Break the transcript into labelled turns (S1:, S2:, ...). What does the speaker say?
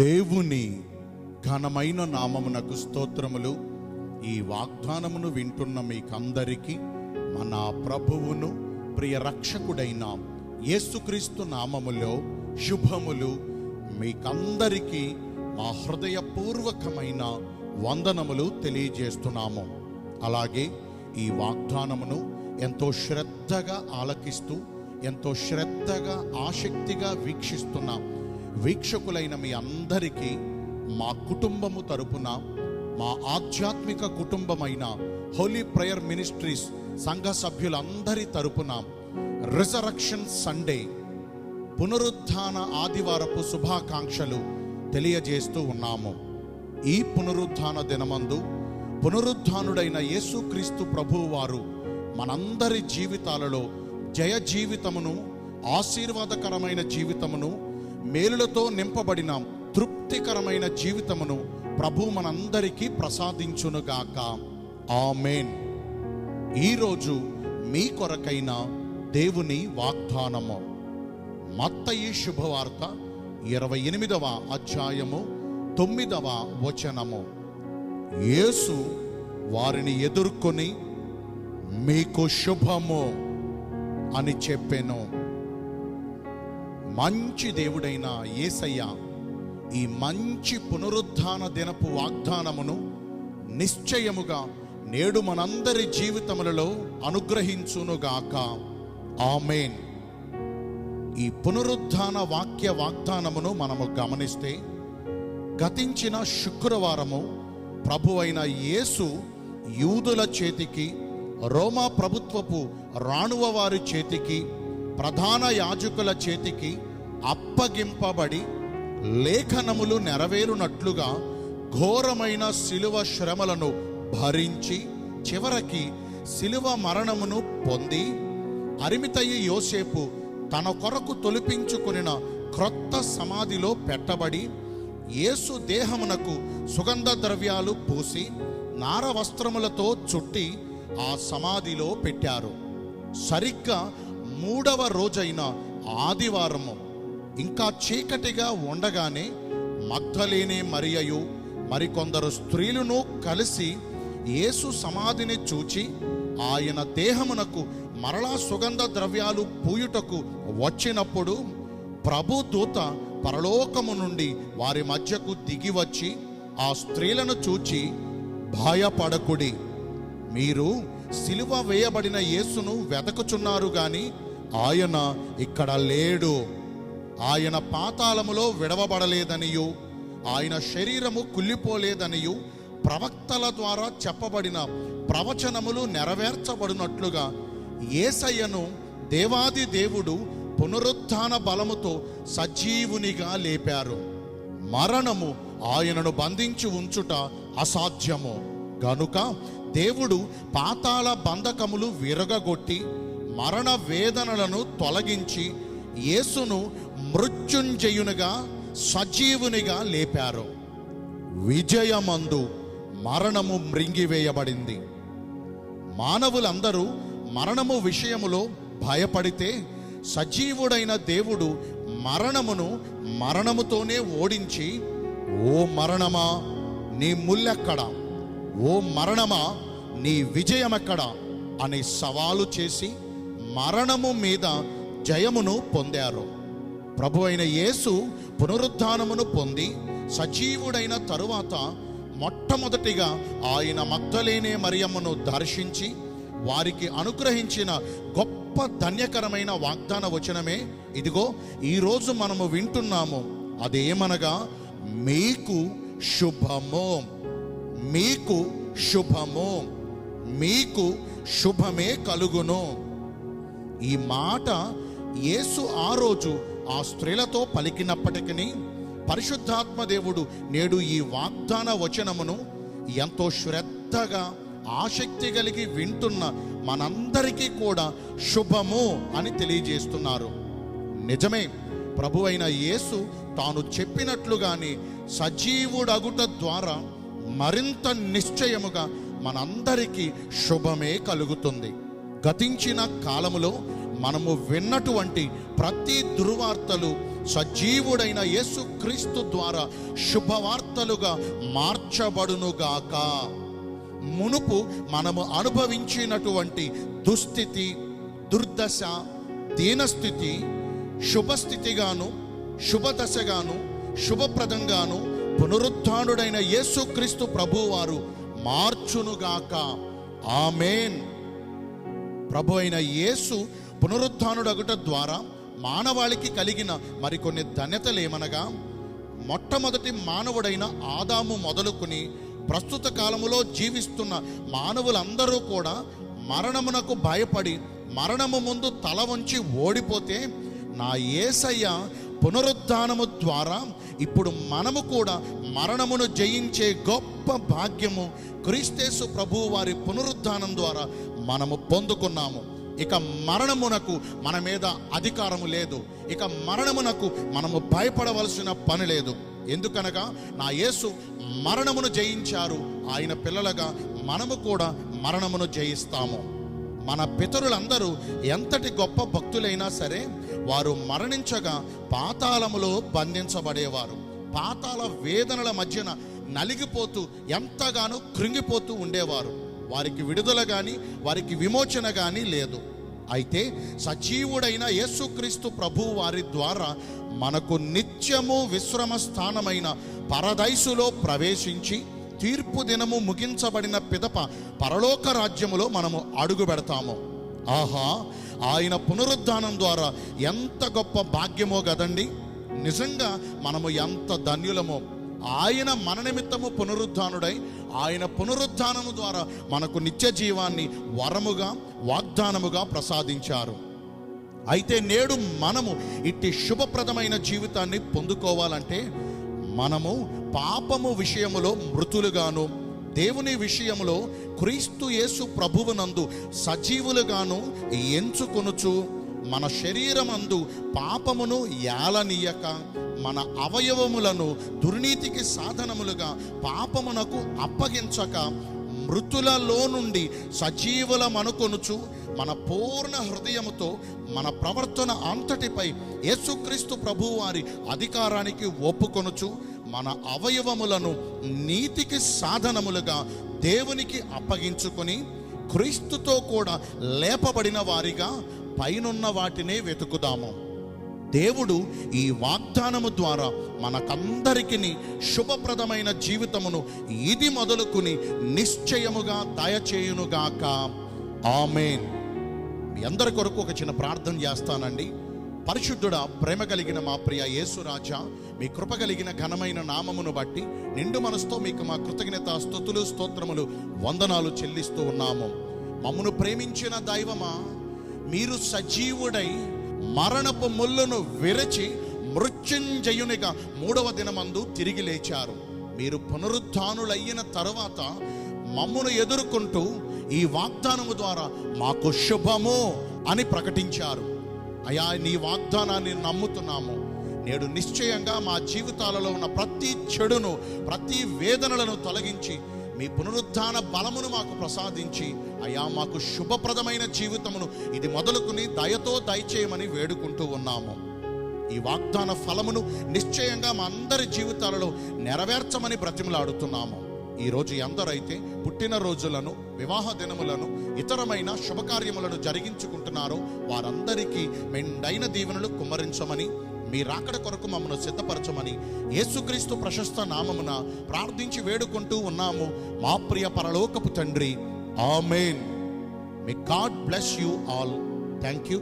S1: దేవుని ఘనమైన నామమునకు స్తోత్రములు. ఈ వాగ్దానమును వింటున్న మీకందరికీ మన ప్రభువును ప్రియ రక్షకుడైన యేసుక్రీస్తు నామములో శుభములు. మీకందరికీ మా హృదయపూర్వకమైన వందనములు తెలియజేస్తున్నాము. అలాగే ఈ వాగ్దానమును ఎంతో శ్రద్ధగా ఆలకిస్తూ ఎంతో శ్రద్ధగా ఆసక్తిగా వీక్షిస్తున్నాం వీక్షకులైన మీ అందరికీ మా కుటుంబము తరపున మా ఆధ్యాత్మిక కుటుంబమైన హోలీ ప్రేయర్ మినిస్ట్రీస్ సంఘ సభ్యులందరి తరపున రిజరక్షన్ సండే పునరుత్థాన ఆదివారపు శుభాకాంక్షలు తెలియజేస్తూ ఉన్నాము. ఈ పునరుత్థాన దినమందు పునరుత్థానుడైన యేసుక్రీస్తు ప్రభువారు మనందరి జీవితాలలో జయ జీవితమును ఆశీర్వాదకరమైన జీవితమును మేలులతో నింపబడిన. తృప్తికరమైన జీవితమును ప్రభు మనందరికీ ప్రసాదించునుగాక. ఆమెన్. ఈరోజు మీ కొరకైన దేవుని వాగ్దానము. మత్తయి శుభవార్త ఇరవై ఎనిమిదవ అధ్యాయము తొమ్మిదవ వచనము. యేసు వారిని ఎదుర్కొని మీకు శుభము అని చెప్పాను. మంచి దేవుడైన యేసయ్య ఈ మంచి పునరుద్ధాన దినపు వాగ్దానమును నిశ్చయముగా నేడు మనందరి జీవితములలో అనుగ్రహించునుగాక. ఆమెన్. ఈ పునరుద్ధాన వాక్య వాగ్దానమును మనము గమనిస్తే గతించిన శుక్రవారము ప్రభు అయిన యేసు యూదుల చేతికి రోమా ప్రభుత్వపు రాణువ వారి చేతికి ప్రధాన యాజకుల చేతికి అప్పగింపబడి లేఖనములు నెరవేరునట్లుగా ఘోరమైన శిలువ శ్రమలను భరించి చివరికి శిలువ మరణమును పొంది అరిమితయ్య యోసేపు తన కొరకు తొలిపించుకునిన క్రొత్త సమాధిలో పెట్టబడి యేసు దేహమునకు సుగంధ ద్రవ్యాలు పూసి నార వస్త్రములతో చుట్టి ఆ సమాధిలో పెట్టారు. సరిగ్గా మూడవ రోజైన ఆదివారము. ఇంకా చీకటిగా ఉండగానే మగ్ధలేనే మరియయు మరికొందరు స్త్రీలను కలిసి యేసు సమాధిని చూచి ఆయన దేహమునకు మరలా సుగంధ ద్రవ్యాలు పూయుటకు వచ్చినప్పుడు ప్రభు దూత పరలోకము నుండి వారి మధ్యకు దిగి వచ్చి ఆ స్త్రీలను చూచి భయపడకుడి. మీరు సిలువ వేయబడిన యేసును వెతకుచున్నారు గాని ఆయన ఇక్కడ లేడు. ఆయన పాతాళములో విడవబడలేదనియు. ఆయన శరీరము కుళ్ళిపోలేదనియు. ప్రవక్తల ద్వారా చెప్పబడిన ప్రవచనములు నెరవేర్చబడినట్లుగా ఏసయ్యను దేవాది దేవుడు పునరుత్థాన బలముతో సజీవునిగా లేపారు. మరణము ఆయనను బంధించి ఉంచుట అసాధ్యము. గనుక దేవుడు పాతాళ బంధకములు విరగగొట్టి మరణ వేదనలను తొలగించి యేసును మృత్యుంజయునిగా సజీవునిగా లేపారు. విజయమందు మరణము మృంగివేయబడింది. మానవులందరూ మరణము విషయములో భయపడితే సజీవుడైన దేవుడు మరణమును మరణముతోనే ఓడించి ఓ మరణమా నీ ముల్లెక్కడ? ఓ మరణమా నీ విజయమెక్కడ? అని సవాలు చేసి మరణము మీద జయమును పొందారు. ప్రభు అయిన యేసు పునరుద్ధానమును పొంది సజీవుడైన తరువాత మొట్టమొదటిగా ఆయన మగ్ధలేనే మరియమ్మను దర్శించి వారికి అనుగ్రహించిన గొప్ప ధన్యకరమైన వాగ్దాన వచనమే. ఇదిగో ఈరోజు మనము వింటున్నాము. అదేమనగా మీకు శుభము. మీకు శుభము. మీకు శుభమే కలుగును. ఈ మాట యేసు ఆ రోజు ఆ స్త్రీలతో పలికినప్పటికీ పరిశుద్ధాత్మ దేవుడు నేడు ఈ వాగ్దాన వచనమును ఎంతో శ్రద్ధగా ఆసక్తి కలిగి వింటున్న మనందరికీ కూడా శుభము అని తెలియజేస్తున్నారు. నిజమే ప్రభు అయిన యేసు తాను చెప్పినట్లుగానే సజీవుడగుట ద్వారా మరింత నిశ్చయముగా మనందరికీ శుభమే కలుగుతుంది. గతించిన కాలములో మనము విన్నటువంటి ప్రతి దుర్వార్తలు సజీవుడైన యేసుక్రీస్తు ద్వారా శుభవార్తలుగా మార్చబడునుగాక. మునుపు మనము అనుభవించినటువంటి దుస్థితి దుర్దశ దీనస్థితి శుభస్థితిగాను శుభదశగాను శుభప్రదంగాను పునరుత్థానుడైన యేసుక్రీస్తు ప్రభువారు మార్చునుగాక. ఆమెన్. ప్రభు అయిన యేసు పునరుద్ధానుడగుట ద్వారా మానవాళికి కలిగిన మరికొన్ని ధన్యతలేమనగా మొట్టమొదటి మానవుడైన ఆదాము మొదలుకొని ప్రస్తుత కాలములో జీవిస్తున్న మానవులందరూ కూడా మరణమునకు భయపడి మరణము ముందు తల వంచి ఓడిపోతే నా యేసయ్య పునరుద్ధానము ద్వారా ఇప్పుడు మనము కూడా మరణమును జయించే గొప్ప భాగ్యము క్రీస్తేసు ప్రభువు వారి పునరుద్ధానం ద్వారా మనము పొందుకున్నాము. ఇక మరణమునకు మన మీద అధికారము లేదు. ఇక మరణమునకు మనము భయపడవలసిన పని లేదు. ఎందుకనగా నా యేసు మరణమును జయించారు. ఆయన పిల్లలుగా మనము కూడా మరణమును జయిస్తాము. మన పితరులందరూ ఎంతటి గొప్ప భక్తులైనా సరే వారు మరణించగా పాతాళములో బంధించబడేవారు. పాతాళ వేదనల మధ్యన నలిగిపోతూ ఎంతగానో కృంగిపోతూ ఉండేవారు. వారికి విడుదల కానీ వారికి విమోచన కానీ లేదు. అయితే సజీవుడైన యేసుక్రీస్తు ప్రభు వారి ద్వారా మనకు నిత్యము విశ్రమ స్థానమైన పరదైసులో ప్రవేశించి తీర్పు దినము ముగించబడిన పిదప పరలోక రాజ్యములో మనము అడుగు పెడతాము. ఆహా ఆయన పునరుద్ధానం ద్వారా ఎంత గొప్ప భాగ్యమో కదండి. నిజంగా మనము ఎంత ధన్యులమో. ఆయన మన నిమిత్తము పునరుద్ధానుడై ఆయన పునరుద్ధానము ద్వారా మనకు నిత్య జీవాన్ని వరముగా వాగ్దానముగా ప్రసాదించారు. అయితే నేడు మనము ఇట్టి శుభప్రదమైన జీవితాన్ని పొందుకోవాలంటే మనము పాపము విషయములో మృతులుగాను దేవుని విషయములో క్రీస్తు యేసు ప్రభువునందు సజీవులుగాను ఎంచుకొనుచు మన శరీరమందు పాపమును ఏలనీయక మన అవయవములను దుర్నీతికి సాధనములుగా పాపమునకు అప్పగించక మృతులలో నుండి సజీవులమనుకొనుచు మన పూర్ణ హృదయముతో మన ప్రవర్తన అంతటిపై యేసుక్రీస్తు ప్రభువారి అధికారానికి ఒప్పుకొనుచు మన అవయవములను నీతికి సాధనములుగా దేవునికి అప్పగించుకొని క్రీస్తుతో కూడా లేపబడిన వారిగా పైనున్న వాటినే వెతుకుదాము. దేవుడు ఈ వాగ్దానము ద్వారా మనకందరికీ శుభప్రదమైన జీవితమును ఇది మొదలుకుని నిశ్చయముగా దయచేయునుగాక. ఆమెన్. మీ అందరి కొరకు ఒక చిన్న ప్రార్థన చేస్తానండి. పరిశుద్ధుడ ప్రేమ కలిగిన మా ప్రియ యేసురాజా మీ కృప కలిగిన ఘనమైన నామమును బట్టి నిండు మనసుతో మీకు మా కృతజ్ఞత స్థుతులు స్తోత్రములు వందనాలు చెల్లిస్తూ ఉన్నాము. మమ్మను ప్రేమించిన దైవమా? మీరు సజీవుడై మరణపు ముళ్ళను విరచి మృత్యుంజయునిగా మూడవ దినమందు తిరిగి లేచారు. మీరు పునరుద్ధానులయ్యిన తర్వాత మమ్మను ఎదుర్కొంటూ ఈ వాగ్దానము ద్వారా మాకు శుభము అని ప్రకటించారు. అయా నీ వాగ్దానాన్ని నమ్ముతున్నాము. నేడు నిశ్చయంగా మా జీవితాలలో ఉన్న ప్రతి చెడును ప్రతి వేదనలను తొలగించి మీ పునరుద్ధాన బలమును మాకు ప్రసాదించి అయా మాకు శుభప్రదమైన జీవితమును ఇది మొదలుకుని దయతో దయచేయమని వేడుకుంటూ ఉన్నాము. ఈ వాగ్దాన ఫలమును నిశ్చయంగా మా అందరి జీవితాలలో నెరవేర్చమని బ్రతిమలాడుతున్నాము. ఈరోజు ఎందరైతే పుట్టిన రోజులను వివాహ దినములను ఇతరమైన శుభకార్యములను జరిగించుకుంటున్నారో వారందరికీ మెండైన దీవెనలు కుమ్మరించమని మీ రాకడ కొరకు మమ్మను సిద్ధపరచమని యేసుక్రీస్తు ప్రశస్త నామమున ప్రార్థించి వేడుకుంటూ ఉన్నాము. మా ప్రియ పరలోకపు తండ్రి amen. May God bless you all thank you